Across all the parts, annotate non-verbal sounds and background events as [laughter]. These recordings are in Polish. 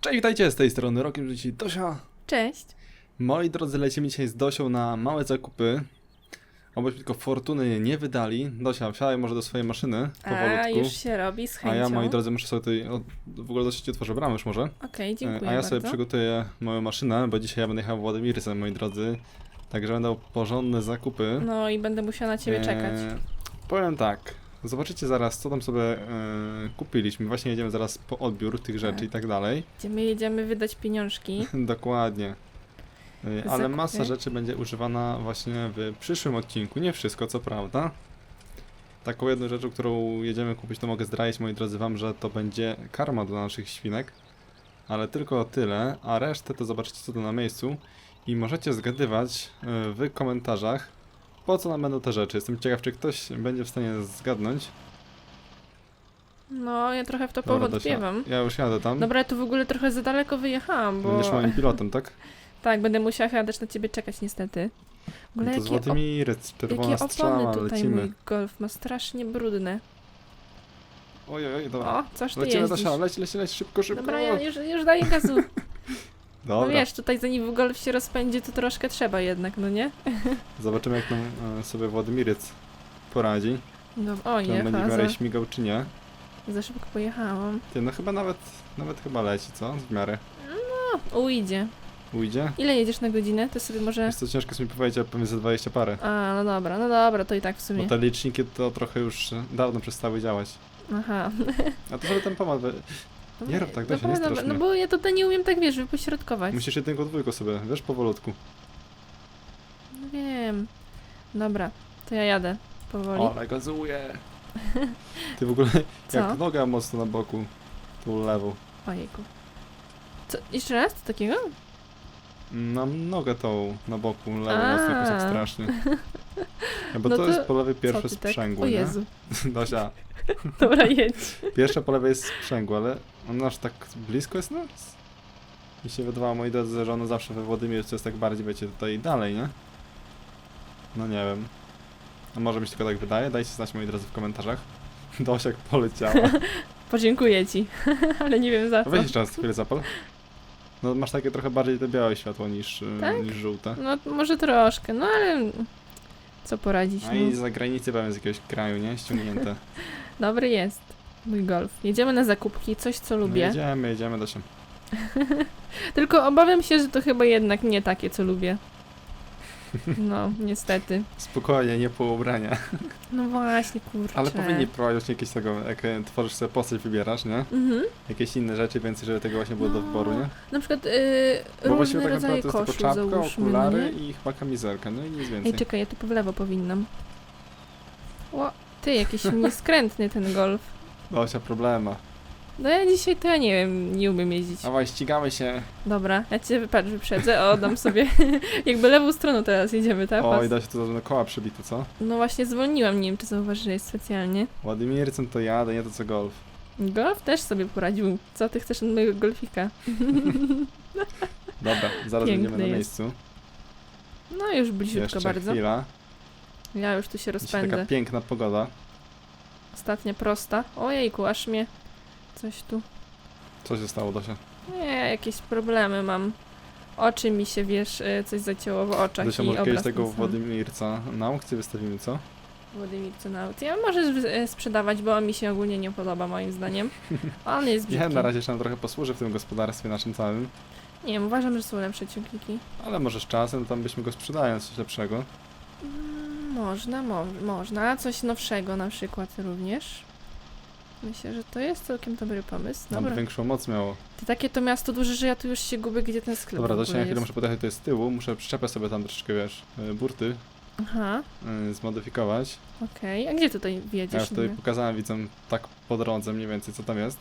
Cześć, witajcie z tej strony Rokiem Życi Dosia. Cześć. Moi drodzy, lecimy dzisiaj z Dosią na małe zakupy. Obyśmy tylko fortuny nie wydali. Dosia, wsiadaj może do swojej maszyny A, powolutku. już się robi z A chęcią. ja, moi drodzy, muszę sobie tutaj... O, w ogóle Dosia ci otworzę bramę już może. Okej, E, dziękuję A ja bardzo. sobie przygotuję moją maszynę, bo dzisiaj ja będę jechał Władimircem, moi drodzy. Także będą porządne zakupy. No i będę musiała na ciebie czekać. E, powiem tak. Zobaczycie zaraz, co tam sobie e, kupiliśmy. Właśnie jedziemy zaraz po odbiór tych rzeczy Tak. i tak dalej. Gdzie my jedziemy wydać pieniążki. [laughs] Dokładnie. Y, Ale Zakupy. masa rzeczy będzie używana właśnie w przyszłym odcinku. Nie wszystko, co prawda. Taką jedną rzeczą, którą jedziemy kupić, to mogę zdradzić, moi drodzy, wam, że to będzie karma dla naszych świnek. Ale tylko tyle, a resztę to zobaczycie co to na miejscu. I możecie zgadywać y, w komentarzach, po co nam będą te rzeczy. Jestem ciekaw, czy ktoś będzie w stanie zgadnąć. No, ja trochę w to Dobra, powątpiewam. Ja już jadę tam. Dobra, ja tu w ogóle trochę za daleko wyjechałam, bo... Będziesz moim pilotem, tak? [laughs] Tak, będę musiała chyba też na ciebie czekać niestety. W No ogóle to jakie, złoty op- mirec, czerwona jakie strzała, tutaj lecimy. mój golf ma strasznie brudne. Oj, oj, oj, dobra. O, coś tu Lecimy jeździsz. Dosia, leć, leć, leć, szybko, szybko. Dobra, ja już, już daję gazu. [laughs] No wiesz, tutaj zanim golf się rozpędzi, to troszkę trzeba jednak, no nie? [laughs] zobaczymy jak nam e, sobie Władimirec poradzi. No, o, Czy on będzie w miarę za, śmigał, czy nie. za szybko pojechałam. Ty, no chyba nawet, nawet chyba leci, co? W miarę. O, ujdzie. Ujdzie? Ile jedziesz na godzinę? To sobie może... Jest to ciężko jest mi powiedzieć, ale pewnie za 20 parę. A, no dobra, no dobra, to i tak w sumie. Bo te liczniki to trochę już dawno przestały działać. Aha. A to sobie ten pomad, Nie rób tak, no, Dosia, nie dobra, strasz no mnie. bo ja tutaj nie umiem tak, wiesz, wypośrodkować. musisz jednego dwójko sobie, wiesz, powolutku. No wiem. Dobra, to ja jadę powoli. Ale gazuję. [laughs] Ty w ogóle, Co? jak noga mocno na boku, tą lewą. Ojejku. Co, jeszcze raz? Co takiego? Mam nogę tą na boku, lewą A. mocno jakoś tak strasznie. [laughs] Bo No to, to jest po lewej Co pierwsze ty tak? sprzęgło, O nie? Jezu. [laughs] Dosia, Dobra, jedź. pierwsze po lewej jest sprzęgło, ale on aż tak blisko jest nas? Mi się wydawało, moi drodzy, że ono zawsze we Władimircu jest tak bardziej, wiecie, tutaj dalej, nie? No nie wiem. A może mi się tylko tak wydaje? Dajcie znać, moi drodzy, w komentarzach. [laughs] Dosia jak poleciała. [laughs] Podziękuję ci. [laughs] Ale nie wiem za co. Weź jeszcze raz chwilę zapal. No masz takie trochę bardziej te białe światło niż, y, Tak? niż żółte. No może troszkę, no ale... Co poradzić, i no. z zagranicy pewnie z jakiegoś kraju, nie? Ściągnięte. Dobry jest. Mój golf. Jedziemy na zakupki, coś co No lubię. jedziemy, jedziemy, Dosia. [laughs] Tylko obawiam się, że to chyba jednak nie takie, co lubię. No, [laughs] niestety. Spokojnie, nie po ubrania. [laughs] No właśnie, kurczę. Ale powinni prowadzić jakieś tego, jak e, tworzysz sobie postać, wybierasz, nie? Mhm. Jakieś inne rzeczy, więcej, żeby tego właśnie było do No, wyboru, nie? Na przykład yy, Bo właściwie różne tak naprawdę jest koszul tylko czapka, załóżmy, okulary no nie? i chyba kamizelka, no i nic Ej, więcej. czekaj, ja tu w lewo powinnam. O, ty, jakiś nieskrętny ten golf. Dosia, problema. No ja dzisiaj to ja nie wiem, nie umiem jeździć. Dawaj, ścigamy się. Dobra, ja cię patrz, wyprzedzę, o, dam sobie [laughs] jakby lewą stroną teraz jedziemy, tak? Oj, Pas. Dosia, to na koła przebite, co? No właśnie zwolniłam, nie wiem czy zauważyłeś specjalnie. Władimircem to jadę, nie to co golf. Golf też sobie poradził. Co ty chcesz od mojego golfika? [laughs] Dobra, zaraz Piękny będziemy na jest. miejscu. No już bliziutko Jeszcze bardzo. chwila. Ja już tu się Dzisiaj rozpędzę. taka piękna pogoda. Ostatnia prosta. Ojejku, aż mnie coś tu... Co się stało, Dosia? Nie, jakieś problemy mam. Oczy mi się, wiesz, y, coś zacięło w oczach Dosia, i może kiedyś tego na. Władimirca na aukcję wystawimy, co? Władimir Cenauty. Ja możesz e, sprzedawać, bo on mi się ogólnie nie podoba moim zdaniem. [laughs] On jest brzydki. Ja na razie jeszcze nam trochę posłużę w tym gospodarstwie naszym całym. Nie wiem, uważam, że są lepsze ciągniki. Ale może z czasem tam byśmy go sprzedając coś lepszego. Można, mo można. Coś nowszego na przykład również. Myślę, że to jest całkiem dobry pomysł. Tam Dobra. większą moc miało. Ty takie to miasto duże, że ja tu już się gubię, gdzie ten sklep Dobra, to się na chwilę muszę podjechać tutaj z tyłu. Muszę przyczepę sobie tam troszeczkę, wiesz, y, burty Aha, y, zmodyfikować. okej. A gdzie tutaj Ja już tutaj niby? pokazałem widzom tak po drodze mniej więcej co tam jest.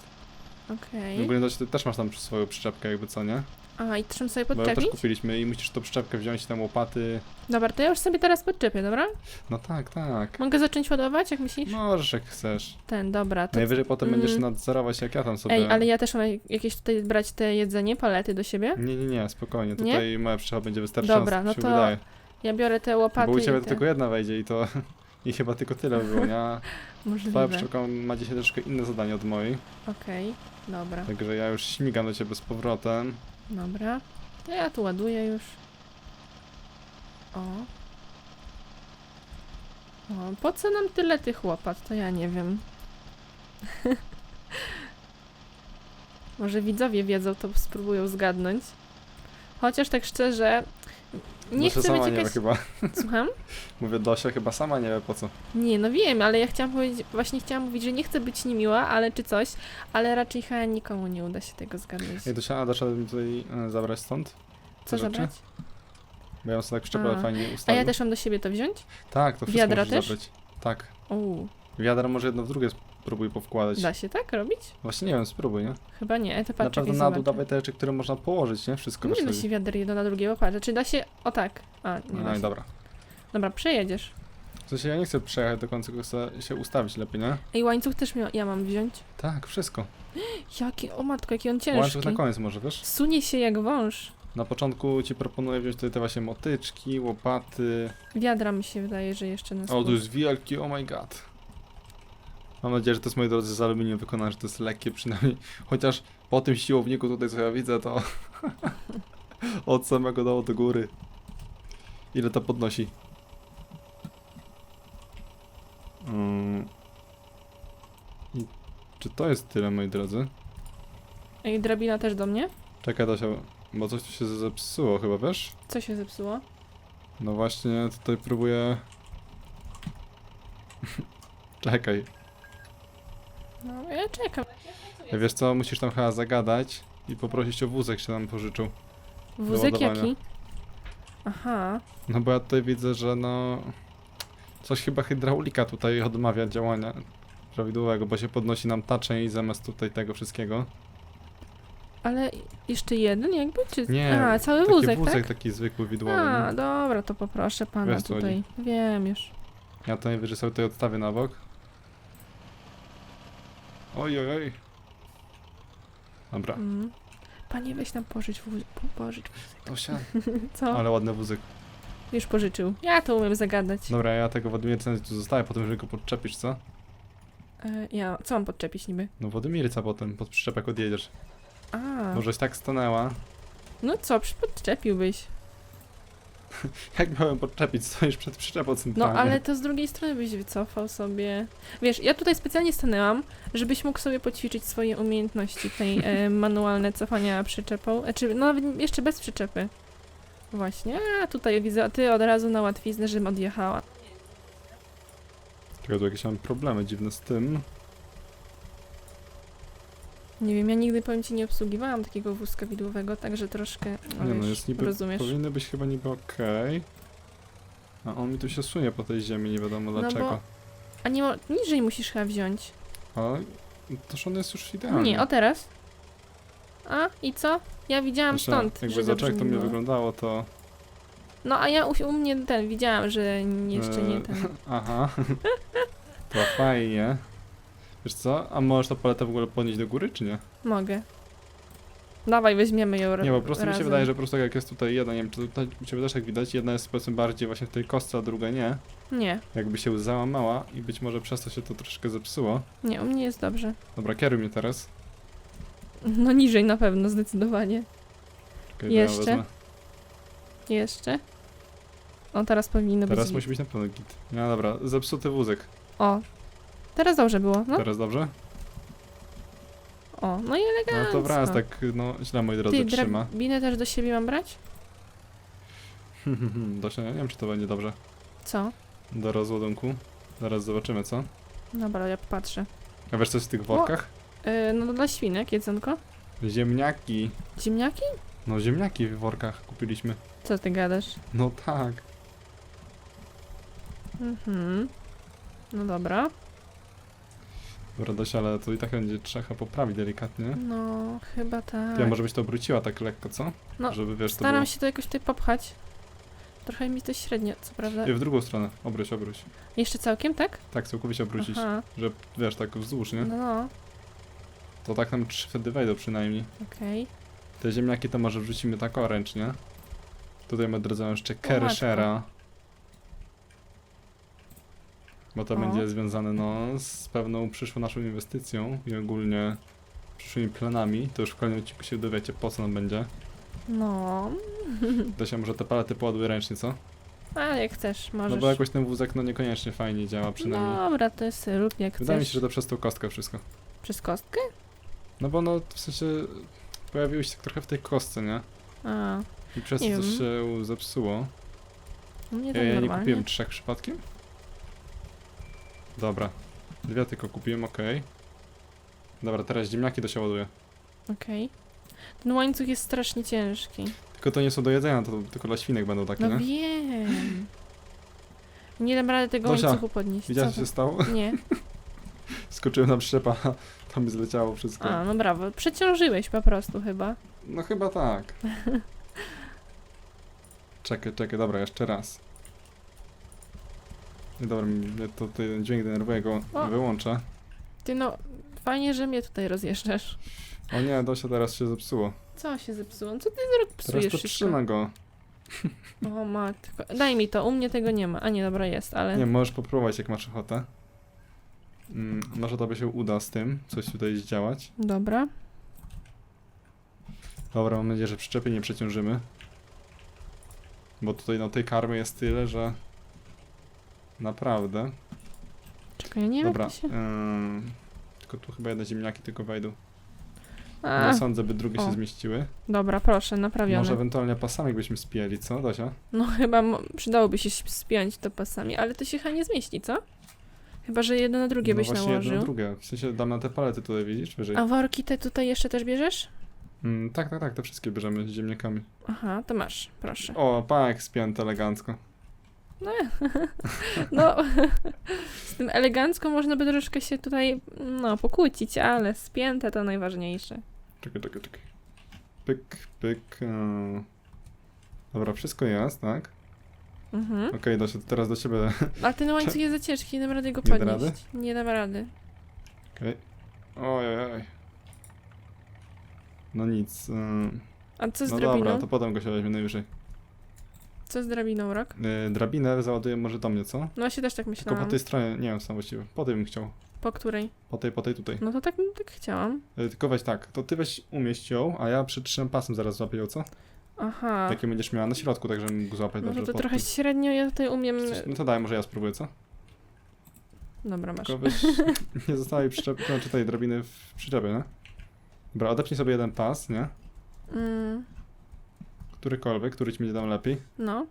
Okej. W ogóle to też masz tam swoją przyczepkę jakby co, nie? A, i trzeba sobie Bo też podczepić? kupiliśmy i musisz tą przyczepkę wziąć tam łopaty. Dobra, to ja już sobie teraz podczepię, dobra? No tak, tak. Mogę zacząć ładować, jak myślisz? Możesz jak chcesz. Ten, dobra. To... Najwyżej potem mm. będziesz nadzorować jak ja tam sobie... Ej, ale ja też mam jakieś tutaj brać te jedzenie, palety do siebie? Nie, nie, nie, spokojnie. Nie? Tutaj moja przyczepa będzie wystarczająca, Dobra, no się to wydaje. Ja biorę te łopaty Bo u ciebie i to te... tylko jedna wejdzie i to [laughs] I chyba tylko tyle było, nie? [laughs] A Twoja Możliwe. pszczółka ma dzisiaj troszkę inne zadanie od mojej, Okej, dobra, także ja już śmigam do ciebie z powrotem. Dobra. To ja tu ładuję już. O. O, po co nam tyle tych łopat? To ja nie wiem. [laughs] Może widzowie wiedzą, to spróbują zgadnąć. Chociaż tak szczerze, nie Dosia chcę sama nie wie wyciekać... chyba. Słucham? [laughs] Mówię, Dosia chyba sama nie wie po co. Nie, no wiem, ale ja chciałam powiedzieć, właśnie chciałam mówić, że nie chcę być niemiła, ale czy coś, ale raczej chyba nikomu nie uda się tego zgadnąć. Ej, Dosia, a dasz radę mi tutaj e, zabrać stąd? Co rzeczy? zabrać? Bo ja ją sobie tak szczepę A. fajnie A ustawił. ja też mam do siebie to wziąć? Tak, to wszystko Wiadra też? zabrać. Tak. Uuu, Wiadra może jedno w drugie spróbuj powkładać. da się tak robić? Właśnie nie wiem, spróbuj, nie? Chyba nie, Naprawdę czekaj, na dół zobaczę. dawaj te rzeczy, które można położyć, nie? Wszystko Nie da sobie. się wiader jedno na drugie, patrzę, czy da się, o tak, a nie da No i się. dobra. Dobra, przejedziesz. W sensie ja nie chcę przejechać do końca, tylko chcę się ustawić lepiej, nie? Ej, łańcuch też mia- ja mam wziąć. Tak, wszystko. [gasps] Jaki, o matko, jaki on ciężki. na koniec może, wiesz? Sunie się jak wąż. Na początku ci proponuję wziąć tutaj te właśnie motyczki, łopaty. Wiadra mi się wydaje, że jeszcze na O, to jest wielki, oh my god. Mam nadzieję, że to jest, moi drodzy, z aluminium wykonane, że to jest lekkie przynajmniej. Chociaż po tym siłowniku tutaj, co ja widzę, to [laughs] od samego dołu do góry. Ile to podnosi? Mm. I czy to jest tyle, moi drodzy? Ej, drabina też do mnie? Czekaj, Dosia, bo coś tu się zepsuło chyba, wiesz? Co się zepsuło? No właśnie, tutaj próbuję... [laughs] Czekaj. No, ja czekam. Wiesz co, musisz tam chyba zagadać i poprosić o wózek się nam pożyczył. Wózek ładowania. jaki? Aha, No bo ja tutaj widzę, że no... Coś chyba hydraulika tutaj odmawia działania prawidłowego, bo się podnosi nam ta część zamiast tutaj tego wszystkiego. ale jeszcze jeden jakby? Czy... Nie, A, cały Taki wózek, wózek tak? taki zwykły, widłowy. A, nie? dobra, to poproszę pana Wiesz, co tutaj. Wiem już. Ja to najwyżej sobie tutaj odstawię na bok. Oj, oj, oj. Dobra, Mm. Panie, weź nam pożycz wózek. Po, pożycz. to się. [laughs] Co? Ale ładny wózek. Już pożyczył. Ja to umiem zagadać. Dobra, ja tego Władimierca tu zostawię, potem że go podczepisz, co? E, ja, co mam podczepić niby? No Włodymirca potem, pod przyczepek odjedziesz. A, Możeś tak stanęła. no co, przy- podczepiłbyś. [laughs] Jak miałem podczepić, stoisz przed przyczepą No, centralnie. ale to z drugiej strony byś wycofał sobie. Wiesz, ja tutaj specjalnie stanęłam, żebyś mógł sobie poćwiczyć swoje umiejętności tej e, [laughs] manualne cofania przyczepą. Znaczy, no nawet jeszcze bez przyczepy. Właśnie, a tutaj widzę, a ty od razu na łatwiznę, żebym odjechała. Tylko tu jakieś mam problemy dziwne z tym. Nie wiem, ja nigdy powiem ci nie obsługiwałam takiego wózka widłowego, także troszkę, no, nie wiesz, no, jest niby, rozumiesz. powinny być chyba niby okej. A on mi tu się sunie po tej ziemi, nie wiadomo No dlaczego. bo- A nie, niżej musisz chyba wziąć. Ale toż on jest już idealny. Nie, o teraz. A, i co? Ja widziałam Jeszcze stąd, Jakby dobrze jak to mi wyglądało, to... No, a ja u, u mnie ten, widziałam, że jeszcze nie Eee, ten. [laughs] Aha. to fajnie. Wiesz co, a możesz tą paletę w ogóle podnieść do góry, czy nie? Mogę. Dawaj, weźmiemy ją Nie, po prostu mi się razem. wydaje, że po prostu jak jest tutaj jedna, nie wiem, czy tutaj u Ciebie też jak widać, jedna jest powiedzmy bardziej właśnie w tej kostce, a druga nie. Nie, Jakby się załamała i być może przez to się to troszkę zepsuło. nie, u mnie jest dobrze. Dobra, kieruj mnie teraz. No niżej na pewno, zdecydowanie. Okej, to ja Jeszcze? wezmę. Jeszcze. O, teraz powinno Teraz być. musi być na pewno git. No dobra, zepsuty wózek. O, teraz dobrze było, no. Teraz dobrze? O, no i No elegancko. to wraz, tak no źle moi drodzy Ty, trzyma. drabinę też do siebie mam brać? [laughs] Dosia, nie wiem czy to będzie dobrze. Co? Do rozładunku. Zaraz zobaczymy co. Dobra, ja popatrzę. A wiesz co jest w tych workach? Yy, no dla świnek, jedzonko. Ziemniaki. Ziemniaki? No ziemniaki w workach kupiliśmy. Co ty gadasz? No tak. Mhm. No dobra. Dobra Dosia, ale to i tak będzie trzeba poprawić delikatnie. No, chyba tak. Ja może byś to obróciła tak lekko, co? No, Żeby wiesz, to Staram było... się to jakoś tutaj popchać. Trochę mi to średnio, co prawda. I w drugą stronę. Obróć, obróć. Jeszcze całkiem, tak? Tak, całkowicie obrócić. Aha, Że wiesz, tak wzdłuż, nie? no, no, To tak nam trzy wtedy wejdą przynajmniej. okej. Te ziemniaki to może wrzucimy tak ręcznie. Tutaj my drodzy jeszcze kershera. Bo to będzie związane no, z pewną przyszłą naszą inwestycją i ogólnie przyszłymi planami. To już w kolejnym odcinku się dowiecie, po co nam będzie. No, [laughs] To się może te palety poładuję ręcznie, co? ale jak chcesz, możesz. No bo jakoś ten wózek no niekoniecznie fajnie działa przynajmniej. Dobra, to jest rób jak Wydaje mi chcesz. się, że to przez tą kostkę wszystko. Przez kostkę? No bo no w sensie pojawiły się tak trochę w tej kostce, nie? A, I przez Nie to coś wiem. się zepsuło. u mnie Ja, tak ja nie normalnie. kupiłem trzech przypadkiem? Dobra. Dwie tylko kupiłem, okej. Dobra, teraz ziemniaki to się ładuje. Okej. Ten łańcuch jest strasznie ciężki. Tylko to nie są do jedzenia, to tylko dla świnek będą takie, No nie? wiem. Nie dam rady tego Dosia, łańcuchu podnieść. Widziałeś, Co się stało? Nie. [laughs] Skoczyłem na przyczepa, to mi zleciało wszystko. A, no brawo. Przeciążyłeś po prostu chyba. No chyba tak. [laughs] czekaj, czekaj, dobra, jeszcze raz. Dobra, mnie to ten dźwięk denerwuje, go O. wyłączę. Ty no, fajnie, że mnie tutaj rozjeżdżasz. O nie, Dosia teraz się zepsuło. Co się zepsuło? Co ty zrobisz? Teraz Psujesz to wszystko. trzyma go. O matko. Daj mi to, u mnie tego nie ma. A nie, dobra, jest, ale... Nie, możesz popróbować jak masz ochotę. Mm, może tobie się uda z tym coś tutaj zdziałać. Dobra. Dobra, mam nadzieję, że przyczepy nie przeciążymy. Bo tutaj no tej karmy jest tyle, że... Naprawdę. Czekaj, ja nie wiem Dobra, jak to się... ym, tylko tu chyba jedne ziemniaki tylko wejdą. A, Nie sądzę, by drugie o. się zmieściły. dobra, proszę, naprawione. Może ewentualnie pasami byśmy spieli, co Dosia? No chyba mo- przydałoby się spiąć to pasami, ale to się chyba nie zmieści, co? Chyba, że jedno na drugie no byś właśnie jedno nałożył. na drugie. W sensie dam na te palety tutaj, widzisz? Wyżej. A worki te tutaj jeszcze też bierzesz? Mm, tak, tak, tak, te wszystkie bierzemy z ziemniakami. Aha, to masz, proszę. O, pak spięty elegancko. [laughs] No, z tym elegancko można by troszkę się tutaj, no, pokłócić, ale spięte to najważniejsze. Czekaj, czekaj, czekaj. Pyk, pyk. e. Dobra, wszystko jest, tak? Mhm. Okej, to teraz do ciebie. Ale [laughs] ten łańcuch jest za ciężki, nie dam rady go Nie da podnieść. rady? Nie dam rady. Okej. Oj, oj, oj. No nic. e, A co z No drabiną? dobra, to potem go się weźmie najwyżej. Co z drabiną, Rok? E, drabinę załaduję może do mnie, co? No właśnie też tak Tylko myślałam. po tej stronie, nie wiem sam właściwie. Po tej bym chciał. Po której? Po tej, po tej tutaj. No to tak, tak chciałam. E, Tylko weź tak, to ty weź umieść ją, a ja przytrzymam pasem zaraz złapię ją, co? Aha. Jakie będziesz miała na środku, tak żebym mógł złapać No dobrze. to, to trochę średnio ja tutaj umiem... No to daj, może ja spróbuję, co? Dobra, masz. Tylko weź, [laughs] nie zostawiaj przyczepy, znaczy tej drabiny w przyczepie, nie? Dobra, odepnij sobie jeden pas, nie? Mm, Którykolwiek, który ci będzie tam lepiej. no,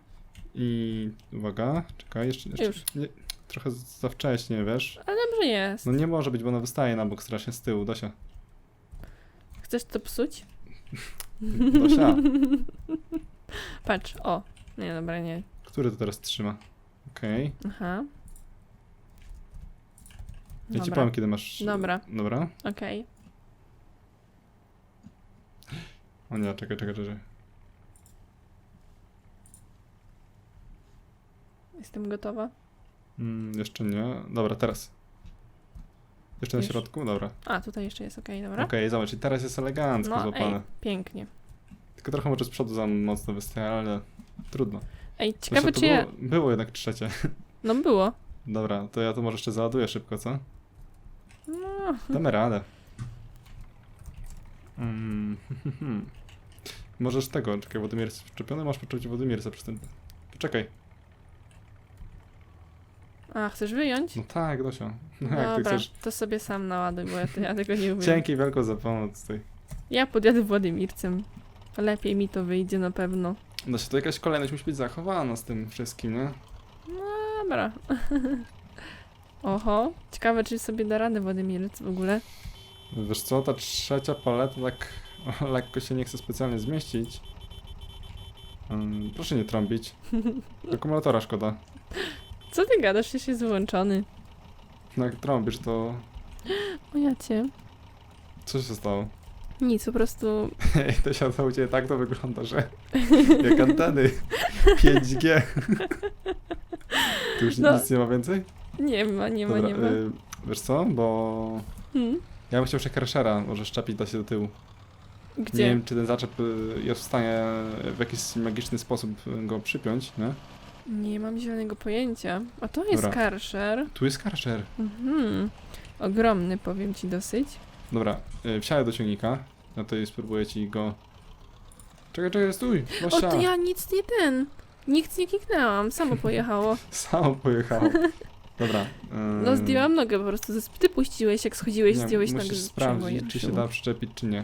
I uwaga, czekaj, jeszcze, jeszcze Już. Nie, trochę za wcześnie, wiesz? ale dobrze jest. No nie może być, bo ona wystaje na bok strasznie z tyłu, Dosia. Chcesz to psuć? Dosia, [laughs] Patrz, o. Nie, dobra, nie. który to teraz trzyma? Okej. Aha. Ja ci Dobra, powiem, kiedy masz... Dobra. Dobra. okej. O nie, czekaj, czekaj, czekaj. Jestem gotowa. Mm, jeszcze nie. Dobra, teraz. Jeszcze na Już. środku? Dobra. A, tutaj jeszcze jest okej, dobra. Okej, zobacz, i teraz jest elegancko No, złapane. ej, pięknie. Tylko trochę może z przodu za mocno wystaje, ale trudno. Ej, Zresztą ciekawe to czy ja... było, było jednak trzecie. [laughs] No było. Dobra, to ja to może jeszcze załaduję szybko, co? No, Damy radę. Mm. [laughs] Możesz tego, czekaj, Wodymir jest wczepiony, masz poczuć Wodymirca przez ten... Poczekaj. A, chcesz wyjąć? No tak, Dosia. [laughs] No jak ty Dobra, chcesz. to sobie sam naładuj, bo ja, to, ja tego nie umiem. Dzięki wielko za pomoc tutaj. Ja podjadę Władimircem. Lepiej mi to wyjdzie na pewno. No się to jakaś kolejność musi być zachowana z tym wszystkim, nie? Dobra. [laughs] Oho, ciekawe czy sobie da radę Władimirec w ogóle. Wiesz co, ta trzecia paleta tak [laughs] lekko się nie chce specjalnie zmieścić. Mm, proszę nie trąbić. Akumulatora szkoda. Co ty gadasz, przecież jest wyłączony. No jak trąbisz, to O ja cię. co się stało? Nic, po prostu... Ej, to się u ciebie tak to wygląda, że jak anteny 5G. Tu już No. nic nie ma więcej? Nie ma, nie ma, nie ma. y, wiesz co, bo Hmm? ja bym chciał Crashera może szczepić da się do tyłu. Gdzie? Nie wiem, czy ten zaczep y, jest w stanie w jakiś magiczny sposób go przypiąć, nie? Nie mam zielonego pojęcia. A to jest Dobra. karszer. Tu jest karcher. Mhm. Ogromny, powiem ci dosyć. Dobra, y, wsiadę do ciągnika. No to spróbuję ci go... Czekaj, czekaj, stój! O, Gościa! to ja nic nie ten. Nic nie kliknęłam, samo pojechało. [laughs] Samo pojechało. Dobra. No ym, zdjęłam nogę po prostu. ze- Ty puściłeś, jak schodziłeś, nie, zdjąłeś nogę Musisz z sprawdzić, czy się da przyczepić, czy nie.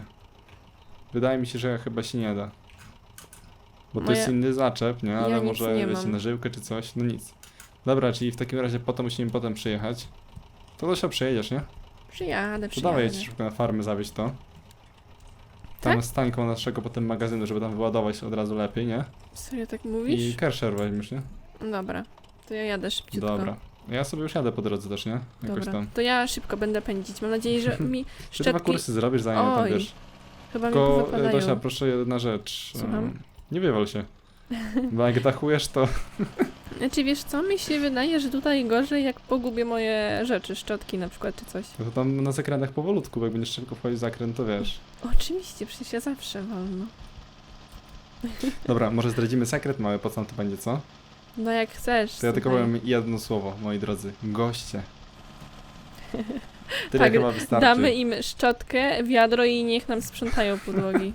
Wydaje mi się, że chyba się nie da. Bo to Moja- jest inny zaczep, nie? Ale nic może nie wiecie, mam. na żyłkę czy coś, no nic. Dobra, czyli w takim razie potem musimy potem przyjechać. To Dosia przejedziesz, nie? Przyjadę, To dawaj przyjadę. jedź szybko na farmę zawieźć to. Tam Tak? stań koło naszego potem magazynu, żeby tam wyładować od razu lepiej, nie? Serio tak I mówisz? Kersher weźmiesz, nie? Dobra. To ja jadę szybciutko. Dobra. Ja sobie już jadę po drodze też, nie? Jakoś Dobra. tam. To ja szybko będę pędzić. Mam nadzieję, że mi [laughs] Czy dwa kursy zrobisz zanim tam Oj, wiesz? chyba mi Tylko e. Dosia, proszę jedna rzecz. Słucham? em, Nie wywal się. Bo jak dachujesz, to Znaczy wiesz co, mi się wydaje, że tutaj gorzej jak pogubię moje rzeczy, szczotki na przykład czy coś. to tam na zakrętach powolutku, bo jak będziesz szybko wchodzić zakręt, to wiesz. Oczywiście, przecież ja zawsze wolno. Dobra, może zdradzimy sekret mały, po co nam to będzie, co? No jak chcesz. To ja tylko słuchaj. powiem jedno słowo, moi drodzy. Goście. [laughs] Tyle Tak, chyba wystarczy. Damy im szczotkę, wiadro i niech nam sprzątają podłogi.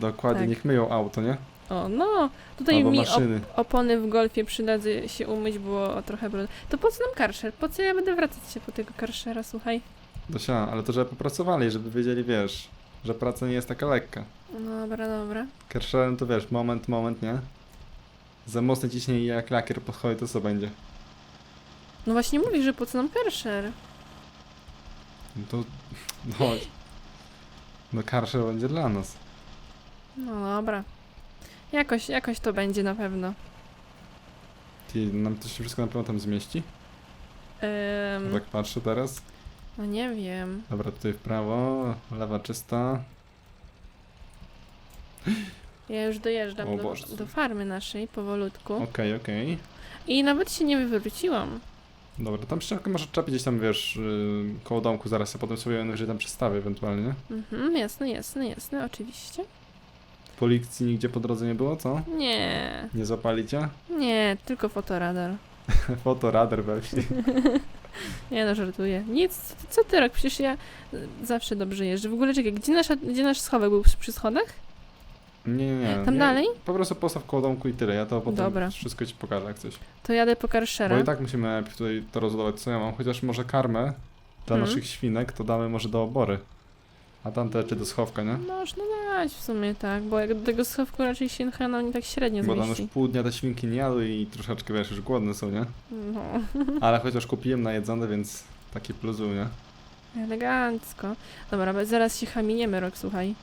Dokładnie, tak. niech myją auto, nie? O, no. Tutaj Albo mi op maszyny. opony w golfie przydadzą się umyć, było trochę brud. To po co nam karszer? Po co ja będę wracać się po tego karszera, słuchaj? Dosia, ale to żeby popracowali, żeby wiedzieli, wiesz, że praca nie jest taka lekka. Dobra, dobra. Kersherem to wiesz, moment, moment, nie? Za mocne ciśnienie i jak lakier podchodzi, to co będzie? No właśnie mówisz, że po co nam karszer? No to... No, no Kersher będzie dla nas. No dobra. Jakoś, jakoś to będzie na pewno. Ty, nam to się wszystko na pewno tam zmieści? Ym, Tak patrzę teraz. no nie wiem. Dobra, tutaj w prawo, lewa czysta. Ja już dojeżdżam O do, Boże. do farmy naszej powolutku. Okej, okej. I nawet się nie wywróciłam. Dobra, tam szczękę może czepić gdzieś tam, wiesz, yy, koło domku zaraz, a potem sobie najwyżej tam przestawię ewentualnie. Mhm, jasne, jasne, jasne, oczywiście. Policji nigdzie po drodze nie było, co? Nie, Nie zapalicie? nie, tylko fotoradar. [laughs] Fotoradar we wsi. [laughs] Nie no, żartuję. Nic, co ty- rok? Przecież ja y, zawsze dobrze jeżdżę. W ogóle czekaj, gdzie, nasza, gdzie nasz schowek był przy, przy schodach? Nie, nie, nie. Tam nie. dalej? Po prostu postaw koło domku i tyle, ja to potem Dobra. wszystko ci pokażę jak coś. To jadę po Bo karszera. i tak musimy tutaj to rozładować, co ja mam, chociaż może karmę dla Mhm. naszych świnek to damy może do obory. A tamte czy do schowka, nie? Można dać w sumie tak, bo jak do tego schowku raczej się chyba nie tak średnio Bo tam już zmieści. pół dnia te świnki nie jadły i troszeczkę, wiesz, już głodne są, nie? No, Ale chociaż kupiłem na jedzone, więc taki plus był, nie? elegancko. Dobra, bo zaraz się chaminiemy, rok, słuchaj.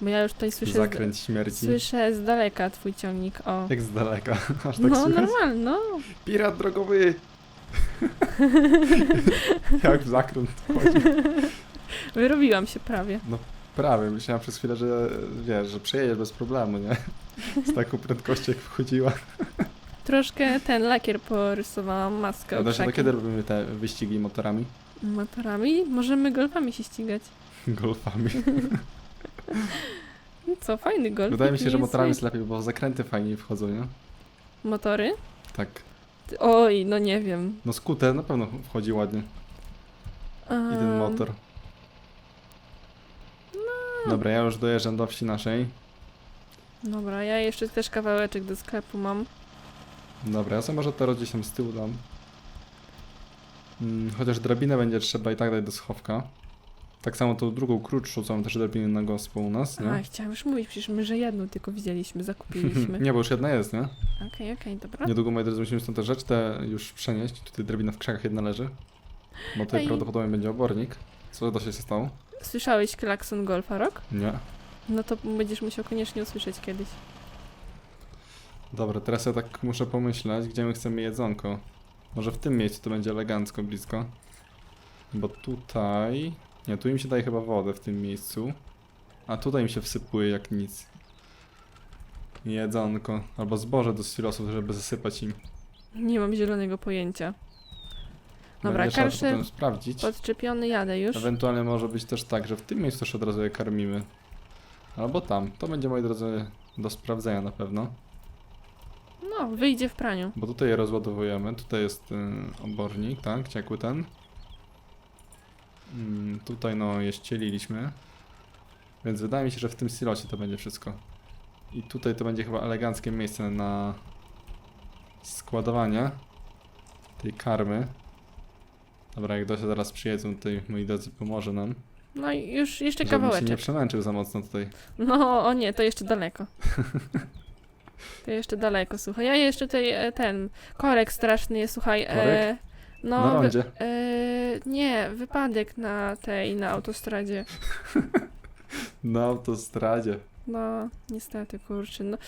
Bo ja już tutaj słyszę, z, Zakręć śmierci. słyszę z daleka twój ciągnik, o. Jak z daleka. [laughs] Aż tak No, słychać? normalnie, no. Pirat drogowy! [laughs] [laughs] Jak w zakręt wchodzi. Wyrobiłam się prawie. Prawie, myślałem przez chwilę, że wiesz, że przejedziesz bez problemu, nie? Z taką [laughs] prędkością jak wchodziła. Troszkę ten lakier porysowałam, maskę A o to krzaki. kiedy robimy te wyścigi motorami? Motorami? Możemy golfami się ścigać. [laughs] Golfami. [laughs] No co, fajny golf. Wydaje mi się, że motorami jest lepiej, bo zakręty fajniej wchodzą, nie? Motory? Tak. Oj, no nie wiem. No skuter na pewno wchodzi ładnie. I ten motor. No. Dobra, ja już dojeżdżam do wsi naszej. Dobra, ja jeszcze też kawałeczek do sklepu mam. Dobra, ja sobie może teraz gdzieś tam z tyłu dam. Mm, chociaż drabinę będzie trzeba i tak dać do schowka. Tak samo tą drugą krótszą, co mam też drabinę na gospę u nas, nie? A, chciałam już mówić, przecież my, że jedną tylko widzieliśmy, zakupiliśmy. [laughs] nie, bo już jedna jest, nie? Okej, okej, dobra. Niedługo, moi drodzy, musimy stąd te rzeczy te już przenieść. Tutaj drabina w krzakach jedna leży. Bo tutaj Ej. prawdopodobnie będzie obornik. Co się stało? Słyszałeś klakson golfa, Rok? Nie. No to będziesz musiał koniecznie usłyszeć kiedyś. Dobra, teraz ja tak muszę pomyśleć, gdzie my chcemy jedzonko. Może w tym miejscu to będzie elegancko, blisko. Bo tutaj... Nie, tu im się daje chyba wodę w tym miejscu. A tutaj im się wsypuje jak nic. Jedzonko. Albo zboże do silosów, żeby zasypać im. Nie mam zielonego pojęcia. Dobra, Będzie trzeba to karszy potem sprawdzić. podczepiony, jadę już. Ewentualnie może być też tak, że w tym miejscu też od razu je karmimy. Albo tam. To będzie, moi drodzy, do sprawdzenia na pewno. No No, wyjdzie w praniu. Bo tutaj je rozładowujemy. Tutaj jest y, obornik, tak? Ciekły ten. Mm, tutaj no je ścieliliśmy. Więc wydaje mi się, że w tym silosie to będzie wszystko. I tutaj to będzie chyba eleganckie miejsce na składowanie tej karmy. Dobra, jak Dosia zaraz przyjedzą, tutaj moi drodzy pomoże nam. No i już jeszcze Żebym się nie kawałeczek. przemęczył za mocno tutaj. No, o nie, to jeszcze daleko. [laughs] To jeszcze daleko, słuchaj. Ja jeszcze tutaj e, ten korek straszny jest, słuchaj. E, Korek? no, na wy- rondzie. e, nie, wypadek na tej, na autostradzie. [laughs] Na autostradzie. No, niestety, kurczę. No,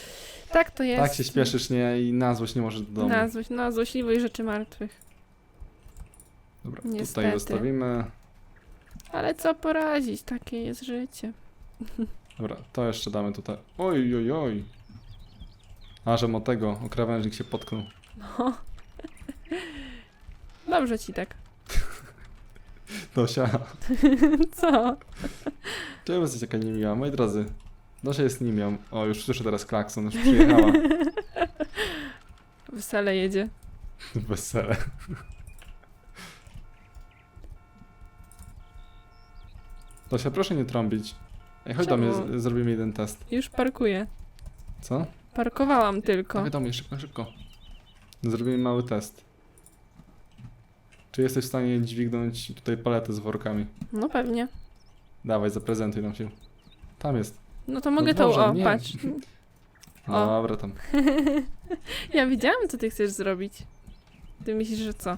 tak to jest. Tak się śpieszysz, nie? I na złość nie możesz do domu. Na, złoś, na złośliwość rzeczy martwych. Dobra, Niestety. tutaj zostawimy. Ale co poradzić, takie jest życie. [laughs] Dobra, to jeszcze damy tutaj. Oj, oj, oj. A, że mo tego, o krawężnik się potknął. No. Dobrze ci tak. [laughs] Dosia, [laughs] Co? czemu jesteś jaka niemiła? Moi drodzy, Dosia jest niemią. O, już słyszę teraz klakson, już przyjechała. Wesele jedzie. Wesele. Dosia, proszę nie trąbić. Ej, chodź do mnie, Czemu? z- zrobimy jeden test. Już parkuję. Co? Parkowałam tylko. Chodź do mnie, szybko, szybko. Zrobimy mały test. Czy jesteś w stanie dźwignąć tutaj paletę z workami? No pewnie. Dawaj, zaprezentuj nam się. Tam jest. No to mogę to, dworze, o, nie. patrz. [laughs] No O. dobra, tam. [laughs] Ja wiedziałam, co ty chcesz zrobić. Ty myślisz, że co?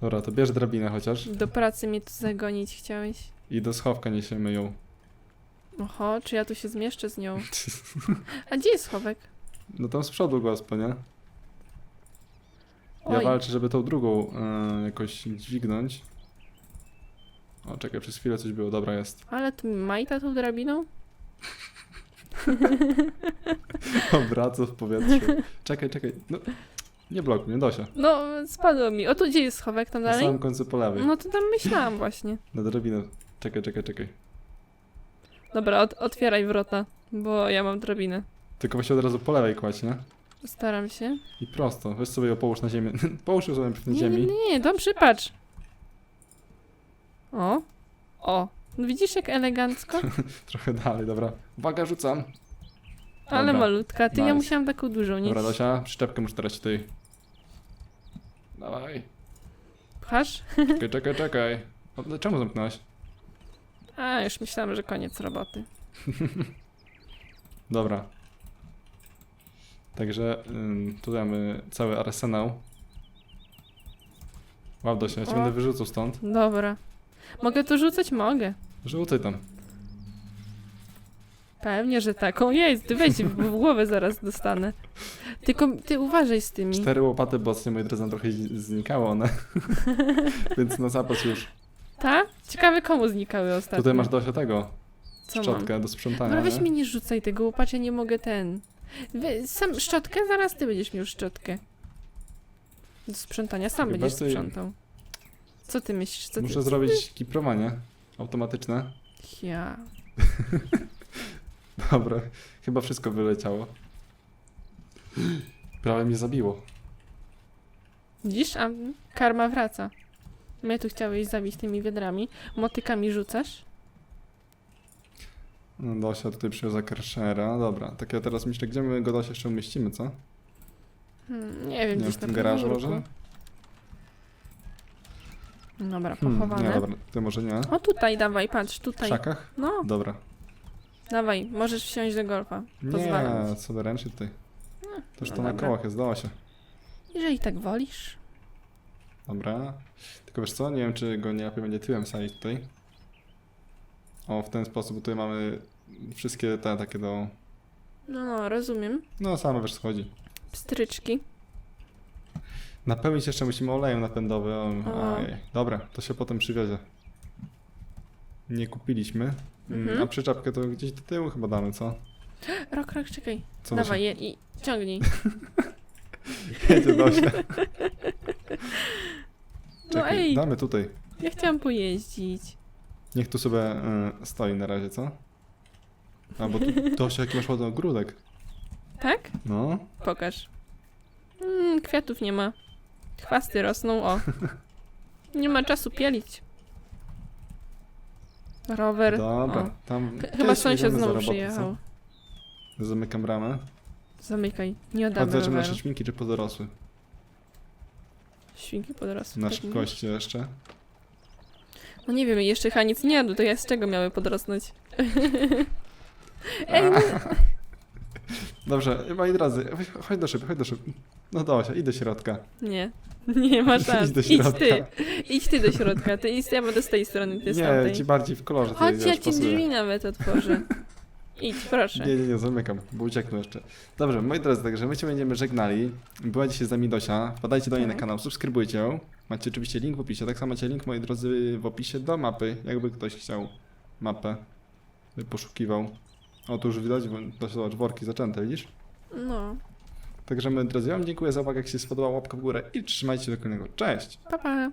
Dobra, to bierz drabinę chociaż Do pracy mnie tu zagonić chciałeś? I do schowka niesiemy ją. Oho, czy ja tu się zmieszczę z nią? [laughs] A gdzie jest schowek? No tam z przodu gospo, nie? Ja Oj, walczę, żeby tą drugą e, jakoś dźwignąć. O, czekaj, przez chwilę coś było. Dobra, jest. ale tu majta tą drabiną? [laughs] Obraca w powietrzu. Czekaj, czekaj. No, nie blokuj, nie Dosia. No, spadło mi. O, tu gdzie jest schowek? Tam Na dalej? samym końcu po lewej. No to tam myślałam właśnie. Na drabinę. Czekaj, czekaj, czekaj. Dobra, ot otwieraj wrota, bo ja mam drabinę. Tylko właśnie od razu po lewej kładź, nie? Staram się. I prosto. Weź sobie ją połóż na ziemię. [laughs] połóż ją sobie na Nie, ziemi. nie, nie, dobrze, patrz. O, o. No widzisz jak elegancko? [laughs] Trochę dalej, dobra. Uwaga, rzucam. Ale Dobra. malutka. Ty, ja Nice. musiałam taką dużą, nie? Dobra, Dosia, przyczepkę muszę teraz tutaj. Dawaj. Pchasz? [laughs] Czekaj, czekaj, czekaj. O, czemu zamknąłeś? A, już myślałam, że koniec roboty. [laughs] Dobra. Także ym, tu mamy cały arsenał. Wow, Dosia, ja cię O. będę wyrzucał stąd. Dobra. Mogę to rzucać? Mogę. Rzucaj tam. Pewnie, że taką jest. Weź w w głowę zaraz dostanę. Tylko ty uważaj z tymi. Cztery łopaty, bo ostatnio moi drodzy nam trochę znikały one. [laughs] Więc na zapas już. Ta? Ciekawe komu znikały ostatnio. Tutaj masz Dosia tego. Co mam? Szczotkę do sprzątania. Dobra, weź mi nie rzucaj tego, bo patrz, ja nie mogę ten. Wy, sam szczotkę? Zaraz ty będziesz miał szczotkę. Do sprzątania, sam Chyba będziesz ty- sprzątał. Co ty myślisz? Co Muszę ty... zrobić kiprowanie automatyczne. Ja. [laughs] Dobra, chyba wszystko wyleciało. Prawie mnie zabiło. Widzisz? A karma wraca. Mnie tu chciałeś zabić tymi wiedrami. Motykami rzucasz? No, Dosia tutaj przywiozła Kershera. Dobra, tak ja teraz myślę, gdzie my go Dosia jeszcze umieścimy, co? Hmm, nie wiem, Nie wiem, gdzieś w na tym garażu podwórku. może? Dobra, Hmm, pochowane. nie, dobra, ty może nie. O tutaj dawaj, patrz, W tutaj. krzakach? No, Dobra. dawaj, możesz wsiąść do golfa. Pozwalam Nie, ci. sobie ręcznie tutaj. To już no to na dobra. kołach jest, Dosia. Jeżeli tak wolisz. Dobra. Tylko wiesz co, nie wiem czy go nie lepiej będzie tyłem sadzić tutaj. O, w ten sposób, bo tutaj mamy wszystkie te takie do... No, no, rozumiem. No, same wiesz co chodzi. Pstryczki. Napełnić jeszcze musimy olejem napędowym. O. Ajej. Dobra, to się potem przywiezie. Nie kupiliśmy. Mm, Mhm. A przyczepkę to gdzieś do tyłu chyba damy, co? [gasps] Rok, rok, czekaj. Co Dawaj, je, i ciągnij. [laughs] Jedzie Dosia. [laughs] No Czekaj, ej, damy tutaj. ja chciałam pojeździć. Niech tu sobie y, stoi na razie, co? A bo tu, Dosia, jaki masz ładny ogródek. Tak? No, Pokaż. Mm, kwiatów nie ma. Chwasty rosną, o. Nie ma czasu pielić. Rower. Dobra, O. tam... Ch- Chyba kiedyś sąsiad jedziemy za znowu robotę, przyjechał. co? Zamykam bramę. Zamykaj. Nie oddamy Odznaczymy roweru. nasze świnki czy podrosły. Świnki podrosły. Nasze tak kości jeszcze. No nie wiem, jeszcze chyba nic nie jadł, to ja z czego miały podrosnąć? Ej, no, [laughs] Dobrze, moi drodzy, chodź do szyby, chodź do szyby. No Dosia, idź do środka. nie. Nie ma [laughs] szans. Idź do Idź ty. Idź ty do środka. Ty idź, ja będę z tej strony, ty z Nie, tamtej. ci bardziej w kolorze Chodź, ja ci drzwi nawet otworzę. [laughs] Idź, proszę. Nie, nie, nie, zamykam, bo ucieknę jeszcze. Dobrze, moi drodzy, także my się będziemy żegnali. Była dzisiaj z nami Dosia. Wpadajcie do niej na Tak. kanał, subskrybujcie ją. Macie oczywiście link w opisie. Tak samo macie link, moi drodzy, w opisie do mapy, jakby ktoś chciał mapę, by poszukiwał. O, tu już widać, bo- Dosia, zobacz, worki zaczęte, widzisz? No. Także moi drodzy, ja wam dziękuję za uwagę, jak się spodobała łapka w górę i trzymajcie się do kolejnego. Cześć! Pa, pa.